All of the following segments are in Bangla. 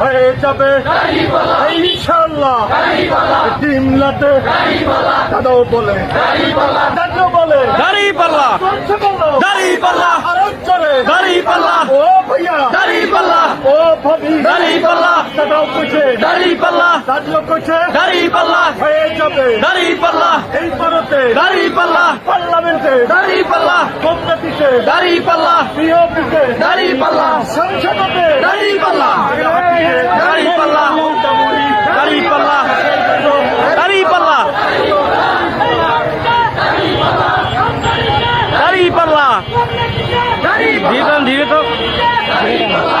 হয়ে যাবে ইনশাল্লাহ দাদাও বলে। দাদাও বলে। দাড়ি পাল্লা দাড়ি পাল্লা ও ভাইয়া। দাড়ি পাল্লা ও ভাবি দাড়ি পাল্লা দাদাও কইছে দাড়ি দাদিও কইছে দাড়ি পাল্লা হয়ে যাবে দাড়ি পাল্লা এই ভারতে দাড়ি পাল্লা পার্লামেন্টে দাড়ি পাল্লা কংগ্রেসে দাড়ি পাল্লা বিওপিতে দাড়ি পাল্লা সংসদে দাড়ি পাল্লা দাড়ি পাল্লা দাড়ি পাল্লা দাড়ি পাল্লা দাড়ি পাল্লা ধীরে তো দাড়ি পাল্লা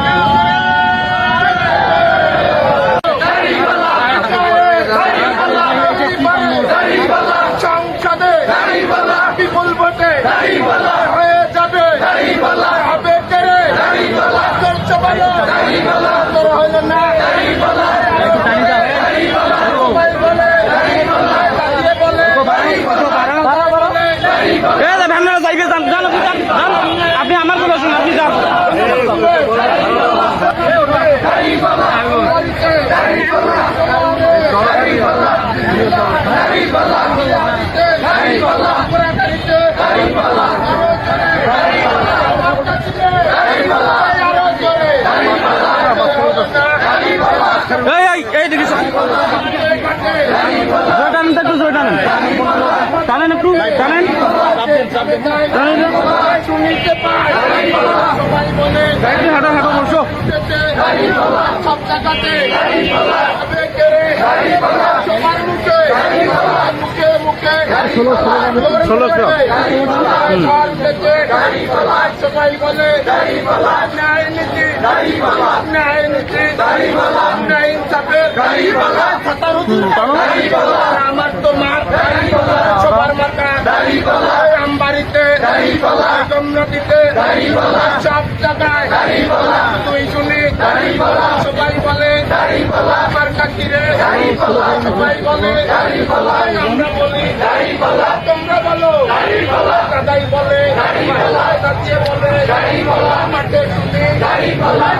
হয়ে যাবে। হবে কেড়ে তোর হইল না টানেন একটু জয় টানেন টানেন একটু টানেন হাঁটো হাঁটো বসো সব জায়গাতে সবার মুখে মুখে মুখে ষোলোশো। সবাই বলে ন্যায় নীতি ন্যায় নীতি আমার তো মার সবার মাথা আমবাড়িতে সব জায়গায় তুই শুনি সবাই বলে আমার সবাই বলে আমরা বলি তোমরা বলো দাদাই বলে দাদিয়ে বলে মাঠে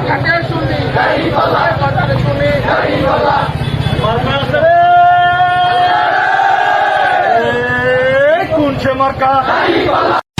কাকে শুনি বাজারে শুনি কোন সে মার্কা